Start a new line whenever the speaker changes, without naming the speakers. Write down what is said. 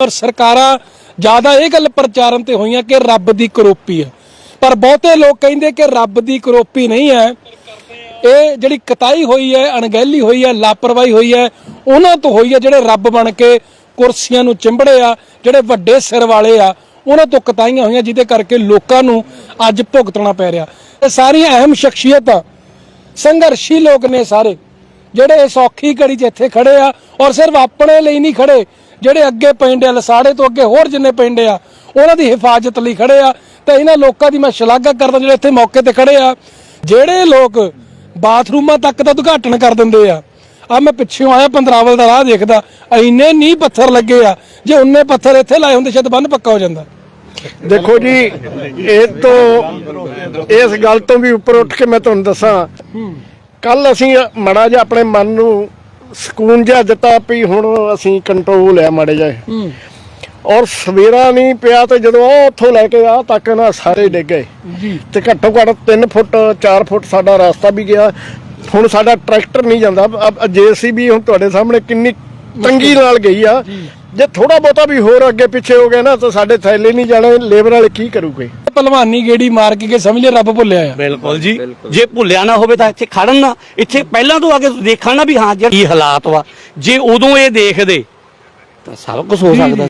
ਔਰ ਸਰਕਾਰਾਂ ਜ਼ਿਆਦਾ ਇਹ ਗੱਲ ਪ੍ਰਚਾਰਨ ਤੇ ਹੋਈਆਂ ਕਿ ਰੱਬ ਦੀ ਕਰੋਪੀ ਹੈ ਪਰ ਬਹੁਤੇ ਲੋਕ ਕਹਿੰਦੇ ਕਿ ਰੱਬ ਦੀ ਕਰੋਪੀ ਨਹੀਂ ਹੈ। ਇਹ ਜਿਹੜੀ ਕਤਾਈ ਹੋਈ ਹੈ, ਅਣਗਹਿਲੀ ਹੋਈ ਹੈ, ਲਾਪਰਵਾਹੀ ਹੋਈ ਹੈ, ਉਹਨਾਂ ਤੋਂ ਹੋਈ ਹੈ ਜਿਹੜੇ ਰੱਬ ਬਣ ਕੇ ਕੁਰਸੀਆਂ ਨੂੰ ਚਿੰਬੜੇ ਆ, ਜਿਹੜੇ ਵੱਡੇ ਸਿਰ ਵਾਲੇ ਆ, ਉਹਨਾਂ ਤੋਂ ਕਤਾਈਆਂ ਹੋਈਆਂ ਜਿਹਦੇ ਕਰਕੇ ਲੋਕਾਂ ਨੂੰ ਅੱਜ ਭੁਗਤਣਾ ਪੈ ਰਿਹਾ। ਇਹ ਸਾਰੀਆਂ ਅਹਿਮ ਸ਼ਖਸੀਅਤਾਂ, ਸੰਘਰਸ਼ੀ ਲੋਕ ਨੇ ਸਾਰੇ, ਜਿਹੜੇ ਇਸ ਔਖੀ ਘੜੀ 'ਚ ਇੱਥੇ ਖੜੇ ਆ ਔਰ ਸਿਰਫ ਆਪਣੇ ਲਈ ਨਹੀਂ ਖੜੇ ਜਿਹੜੇ ਅੱਗੇ ਪਿੰਡ ਆ ਲਸਾੜੇ ਤੋਂ ਅੱਗੇ ਹੋਰ ਜਿੰਨੇ ਪਿੰਡ ਆ ਉਹਨਾਂ ਦੀ ਹਿਫਾਜ਼ਤ ਲਈ ਖੜੇ ਆ ਤੇ ਇਹਨਾਂ ਲੋਕਾਂ ਦੀ ਮੈਂ ਸ਼ਲਾਘਾ ਕਰਦਾ ਜਿਹੜੇ ਇੱਥੇ ਮੌਕੇ ਤੇ ਖੜੇ ਆ। ਜਿਹੜੇ ਲੋਕ ਬਾਥਰੂਮਾਂ ਤੱਕ ਦਾ ਉਦਘਾਟਨ ਕਰ ਦਿੰਦੇ ਆ ਆ ਮੈਂ ਪਿੱਛੋਂ ਆਇਆ ਪੰਦਰਾਵਲ ਦਾ ਰਾਹ ਦੇਖਦਾ ਇੰਨੇ ਨੀਂਹ ਪੱਥਰ ਲੱਗੇ ਆ ਜੇ ਉਹਨੇ ਪੱਥਰ ਇੱਥੇ ਲਾਏ ਹੁੰਦੇ ਸ਼ਾਇਦ ਬੰਨ ਪੱਕਾ ਹੋ ਜਾਂਦਾ।
ਦੇਖੋ ਜੀ ਇਹ ਤੋਂ ਇਸ ਗੱਲ ਤੋਂ ਵੀ ਉੱਪਰ ਉੱਠ ਕੇ ਮੈਂ ਤੁਹਾਨੂੰ ਦੱਸਾਂ ਕੱਲ ਅਸੀਂ ਮੜਾ ਜਿਹਾ ਆਪਣੇ ਮਨ ਨੂੰ ਸਕੂਨ ਜਿਹਾ ਦਿੱਤਾ ਵੀ ਹੁਣ ਅਸੀਂ ਕੰਟਰੋਲ ਆ ਮੜੇ ਜਿਹਾ। ਔਰ ਸਵੇਰਾ ਨਹੀਂ ਪਿਆ ਤੇ ਜਦੋਂ ਉਹ ਉੱਥੋਂ ਲੈ ਕੇ ਆ ਤੱਕ ਨਾ ਸਾਰੇ ਡਿੱਗ ਗਏ।
ਜੀ।
ਤੇ ਘੱਟੋ ਘੱਟ 3 ਫੁੱਟ 4 ਫੁੱਟ ਸਾਡਾ ਰਸਤਾ ਵੀ ਗਿਆ। ਹੁਣ ਸਾਡਾ ਟਰੈਕਟਰ ਨਹੀਂ ਜਾਂਦਾ। ਜੇਸੀਬੀ ਹੁਣ ਤੁਹਾਡੇ ਸਾਹਮਣੇ ਕਿੰਨੀ ਤੰਗੀ ਨਾਲ ਗਈ ਆ। ਜੇ ਥੋੜਾ ਬਹੁਤਾ ਵੀ ਹੋਰ ਅੱਗੇ ਪਿੱਛੇ ਹੋ ਗਿਆ ਨਾ ਤਾਂ ਸਾਡੇ ਥੈਲੇ ਨਹੀਂ ਜਾਣੇ ਲੇਬਰ ਵਾਲੇ ਕੀ ਕਰੂਗੇ?
ਭਲਵਾਨੀ ਗੇੜੀ ਮਾਰ ਕੇ ਕਿ ਸਮਝ ਲਿਆ ਰੱਬ ਭੁੱਲਿਆ ਆ।
ਬਿਲਕੁਲ ਜੀ। ਜੇ ਭੁੱਲਿਆ ਨਾ ਹੋਵੇ ਤਾਂ ਇੱਥੇ ਖੜਨ ਨਾ ਇੱਥੇ ਪਹਿਲਾਂ ਤੋਂ ਆ ਕੇ ਦੇਖਣ ਨਾ ਵੀ ਹਾਂ ਜੀ ਕੀ ਹਾਲਾਤ ਵਾ। ਜੇ ਉਦੋਂ ਇਹ ਦੇਖਦੇ ਤਾਂ ਸਭ ਕੁਝ ਹੋ ਸਕਦਾ।